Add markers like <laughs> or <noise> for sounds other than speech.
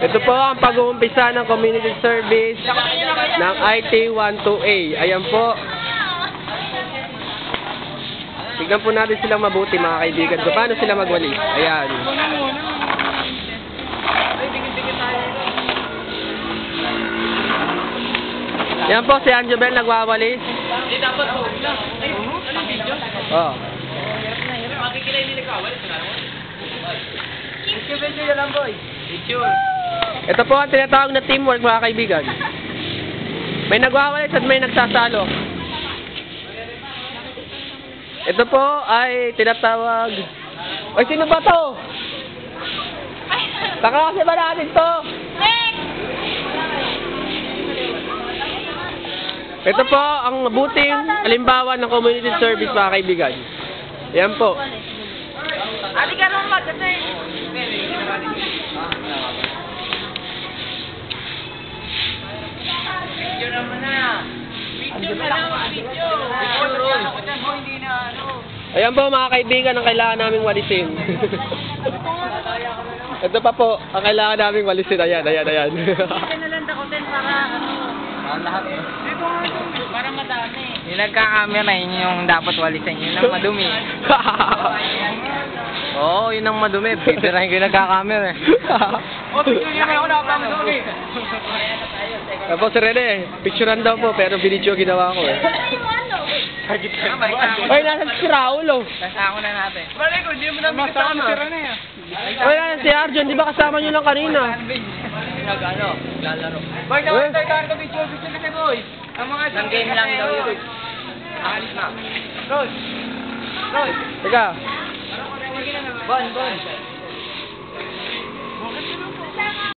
Ito po ang pag-uumpisa ng community service ng IT12A. Ayan po. Tignan po natin silang mabuti mga kaibigan. So, paano sila magwalis? Ayan. Yan po si Anjobel nagwawalis. Hindi dapat po. Ano video? Oh. Makikilay nila ka. Wala sila. Video lang, boy. Video. Ito po ang tinatawag na teamwork mga kaibigan. May nagwawalis at may nagsasalo. Ito po ay tinatawag... Ay, sino ba to? Kakasi ba natin to? Ito po ang mabuting halimbawa ng community service mga kaibigan. Yan po. Ali ka naman kasi. Ayan po mga kaibigan ang kailangan naming walisin. <laughs> Ito pa po, ang kailangan naming walisin. Ayan, ayan, ayan. na lang para ano. lahat. Dito nga ito. Para madami. Yung nagka-camera, yun yung dapat walisan. Yun ang madumi. <laughs> Oo, yun ang madumi. Pipirahin ko yung nagka-camera. <laughs> eh. Tapos si Rene, picturean daw po, pero video ginawa ko eh. Ay, nasa si Raul oh. Nasa ako na natin. Balik ko, hindi mo na makasama. Ay, nasa si Arjun, di ba kasama nyo lang kanina? Nag ano, lalaro. Boy, Eh? naman tayo ka video, video kasi boy. Ang mga Isang game lang daw yun. Alis na. Rose. Rose. Teka, Bon, bon.